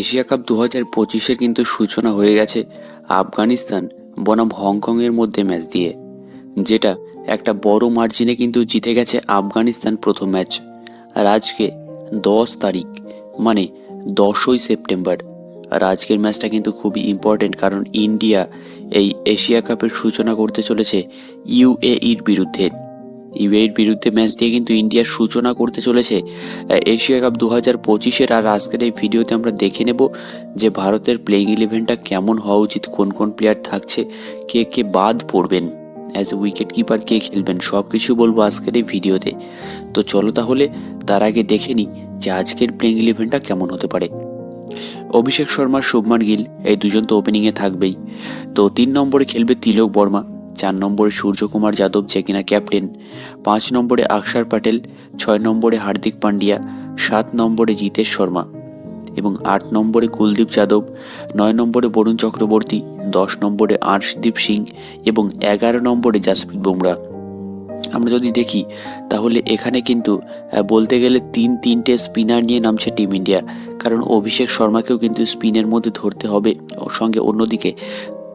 Asia cup দু হাজার পঁচিশের কিন্তু সূচনা হয়ে গেছে আফগানিস্তান, বনাম হংকংয়ের মধ্যে ম্যাচ দিয়ে, যেটা একটা বড় মার্জিনে কিন্তু জিতে গেছে আফগানিস্তান প্রথম ম্যাচ। আর আজকে দশ তারিখ মানে দশই সেপ্টেম্বর। আর আজকের ম্যাচটা কিন্তু খুবই ইম্পর্টেন্ট কারণ ইন্ডিয়া এই এশিয়া কাপের সূচনা করতে চলেছে ইউএইর বিরুদ্ধে। ইউএইর বিরুদ্ধে ম্যাচ দিয়ে কিন্তু ইন্ডিয়ার সূচনা করতে চলেছে। এশিয়া কাপ দু হাজার পঁচিশের আর আজকের এই ভিডিওতে আমরা দেখে নেব যে ভারতের প্লেইং ইলেভেনটা কেমন হওয়া উচিত, কোন কোন প্লেয়ার থাকছে, কে কে বাদ পড়বেন অ্যাজ এ উইকেট কিপার কে খেলবেন সব কিছু বলব আজকের এই ভিডিওতে। তো চলো তাহলে তার আগে দেখে নিই যে আজকের প্লেইং ইলেভেনটা কেমন হতে পারে। অভিষেক শর্মা শুভমান গিল, এই দুজন তো ওপেনিংয়ে থাকবেই। তো তিন নম্বরে খেলবে তিলক বর্মা। চার নম্বরে সূর্যকুমার যাদব যে কিনা ক্যাপ্টেন, পাঁচ নম্বরে আকসার প্যাটেল ছয় নম্বরে হার্দিক পান্ডিয়া সাত নম্বরে জিতেশ শর্মা এবং আট নম্বরে কুলদীপ যাদব, নয় নম্বরে বরুণ চক্রবর্তী, দশ নম্বরে আর্শদীপ সিং এবং এগারো নম্বরে জাসপ্রীত বুমরা। আমরা যদি দেখি, তাহলে এখানে কিন্তু বলতে গেলে তিন তিনটে স্পিনার নিয়ে নামছে টিম ইন্ডিয়া। কারণ অভিষেক শর্মাকেও কিন্তু স্পিনের মধ্যে ধরতে হবে সঙ্গে অন্যদিকে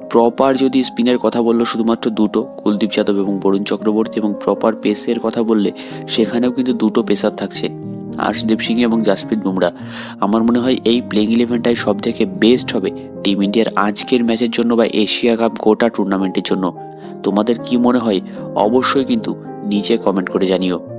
প্রপার যদি স্পিনের কথা বলল শুধুমাত্র দুটো, কুলদীপ যাদব এবং বরুণ চক্রবর্তী এবং প্রপার পেসের কথা বললে, সেখানেও কিন্তু দুটো পেসার থাকছে। আর্শদীপ সিং এবং জাসপ্রীত বুমরা। আমার মনে হয় এই প্লেইং ইলেভেনটাই সব থেকে বেস্ট হবে টিম ইন্ডিয়ার আজকের ম্যাচের জন্য বা এশিয়া কাপ গোটা টুর্নামেন্টের জন্য। তোমাদের কি মনে হয়? অবশ্যই কিন্তু নিচে কমেন্ট করে জানিও।